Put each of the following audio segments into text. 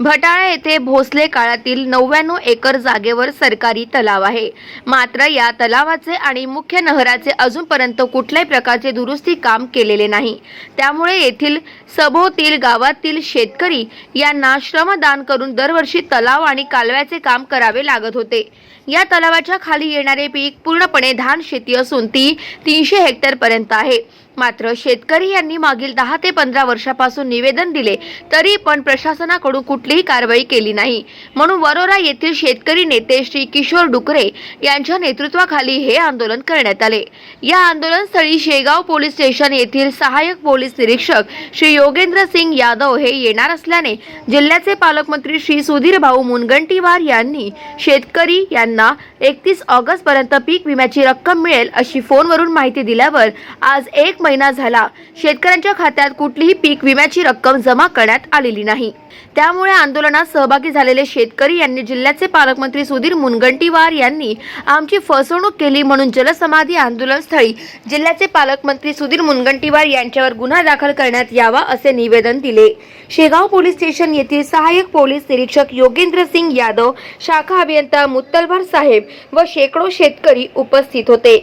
भटाळा येथे भोसले काळातील नव्याण्णव एकर जागेवर सरकारी तलाव आहे. मात्र या तलावाचे आणि मुख्य नहराचे अजूनपर्यंत कुठल्याही प्रकारचे दुरुस्ती काम केलेले नाही. त्यामुळे येथील सभोवतील गावातील शेतकरी यांना श्रमदान करून दरवर्षी तलाव आणि कालव्याचे काम करावे लागत होते. या तलावाच्या खाली येणारे पीक पूर्णपणे धान शेती असून ती तीनशे हेक्टरपर्यंत आहे. मात्र शेतकरी यांनी मागील दहा ते पंधरा वर्षापासून निवेदन दिले तरी पण प्रशासनाकडून कुठलीही कारवाई केली नाही. म्हणून वरोरा येथील शेतकरी नेते श्री किशोर डुकरे यांच्या नेतृत्वाखाली हे आंदोलन करण्यात आले. या आंदोलनस्थळी शेगाव पोलीस स्टेशन येथील सहाय्यक पोलीस निरीक्षक श्री योगेंद्र सिंग यादव हे येणार असल्याने जिल्ह्याचे पालकमंत्री श्री सुधीर भाऊ मुनगंटीवार यांनी शेतकरी यांना एकतीस ऑगस्ट पर्यंत पीक विम्याची रक्कम मिळेल अशी फोनवरून माहिती दिल्यावर आज एक महिना झाला. शेतकऱ्यांच्या खात्यात कुठलीही पीक विम्याची रक्कम जमा करण्यात आलेली नाही. त्यामुळे आंदोलनात सहभागी झालेले शेतकरी यांनी जिल्ह्याचे पालकमंत्री सुधीर मुनगंटीवार यांनी आमची फसवणूक केली म्हणून जलसमाधी आंदोलनस्थळी जिल्ह्याचे पालकमंत्री सुधीर मुनगंटीवार यांच्यावर गुन्हा दाखल करण्यात यावा असे निवेदन दिले. शेगाव पोलीस स्टेशन येथील सहाय्यक पोलीस निरीक्षक योगेंद्र सिंग यादव शाखा अभियंता मुत्तलभर साहेब व शेकडो शेतकरी उपस्थित होते.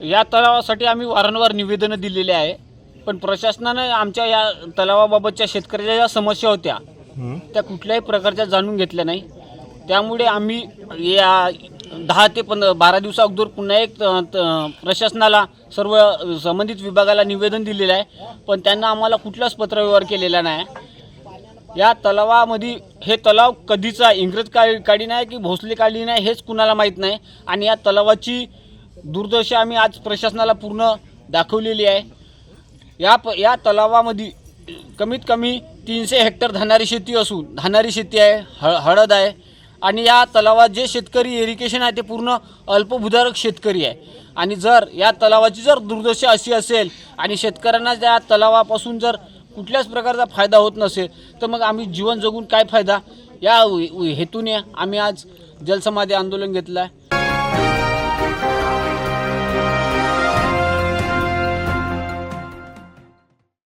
या तलावासाठी आम्ही वारंवार निवेदनं दिलेली आहे. पण प्रशासनानं आमच्या या तलावाबाबतच्या शेतकऱ्याच्या ज्या समस्या होत्या त्या कुठल्याही प्रकारच्या जाणून घेतल्या नाही. त्यामुळे आम्ही या दहा ते पंधरा बारा दिवसा अगोदर पुन्हा एक प्रशासनाला सर्व संबंधित विभागाला निवेदन दिलेलं आहे. पण त्यांना आम्हाला कुठलाच पत्रव्यवहार केलेला नाही. या तलावामध्ये हे तलाव कधीचा इंग्रज काळी काळी नाही की भोसले काळी नाही हेच कुणाला माहीत नाही. आणि या तलावाची दुर्दशा आम्ही आज प्रशासनाला पूर्ण दाखवलेली आहे. या प या तलावामध्ये कमीत कमी तीनशे हेक्टर धानारी शेती असून धानारी शेती आहे हळ हळद आहे आणि या तलावात जे शेतकरी इरिगेशन आहे ते पूर्ण अल्पभूधारक शेतकरी आहे. आणि जर या तलावाची जर दुर्दशा अशी असेल आणि शेतकऱ्यांना त्या तलावापासून जर कुठल्याच प्रकारचा फायदा होत नसेल तर मग आम्ही जीवन जगून काय फायदा? या हेतूने आम्ही आज जलसमाधी आंदोलन घेतलं आहे.